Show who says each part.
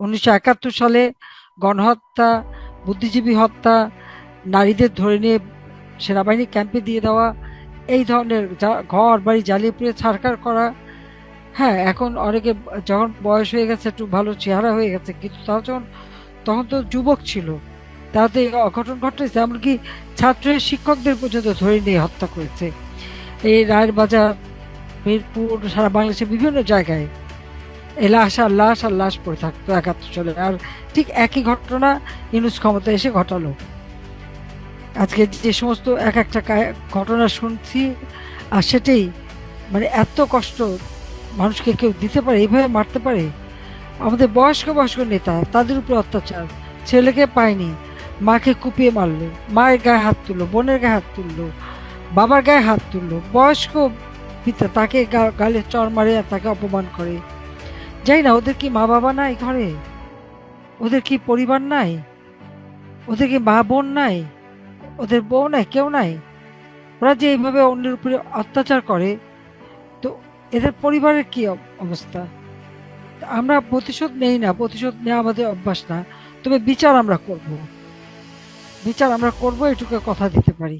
Speaker 1: উনিশশো একাত্তর সালে গণহত্যা, বুদ্ধিজীবী হত্যা, নারীদের ধরে নিয়ে সেনাবাহিনী ক্যাম্পে দিয়ে দেওয়া, এই ধরনের ঘর বাড়ি জ্বালিয়ে পুড়ে ছাড়কার করা হ্যাঁ এখন অনেকে যখন বয়স হয়ে গেছে, একটু ভালো চেহারা হয়ে গেছে, কিন্তু তাও যখন, তখন তো যুবক ছিল তাতে এই অঘটন ঘটেছে এমনকি ছাত্রের শিক্ষকদের পর্যন্ত ধরে নিয়ে হত্যা করেছে। এই রায়ের বাজার, মিরপুর, সারা বাংলাদেশের বিভিন্ন জায়গায় এই লাশ আর লাশ আর লাশ পড়ে থাকতো একাত্তর সালে আর ঠিক একই ঘটনা ইউনুস ক্ষমতা এসে ঘটালো। আজকে যে সমস্ত এক একটা ঘটনা শুনছি, আর সেটাই মানে এত কষ্ট মানুষকে কেউ দিতে পারে এইভাবে মারতে পারে? আমাদের বয়স্ক বয়স্ক নেতা, তাদের উপর অত্যাচার, ছেলেকে পায়নি, মাকে কুপিয়ে মারলো, মায়ের গায়ে হাত তুললো, বোনের গায়ে হাত তুললো, বাবার গায়ে হাত তুললো, বয়স্ক পিতা তাকে গালে চর মারে তাকে অপমান করে। যাই না, ওদের কি মা বাবা নাই ঘরে? ওদের কি পরিবার নাই? ওদের কি মা বোন নাই? ওদের বউ নাই, কেউ নাই? ওরা যে এইভাবে অন্যের উপরে অত্যাচার করে, তো এদের পরিবারের কি অবস্থা? আমরা প্রতিশোধ নেই না, প্রতিশোধ নেওয়া আমাদের অভ্যাস না। তবে বিচার আমরা করব। বিচার আমরা করব, এটুকু কথা দিতে পারি।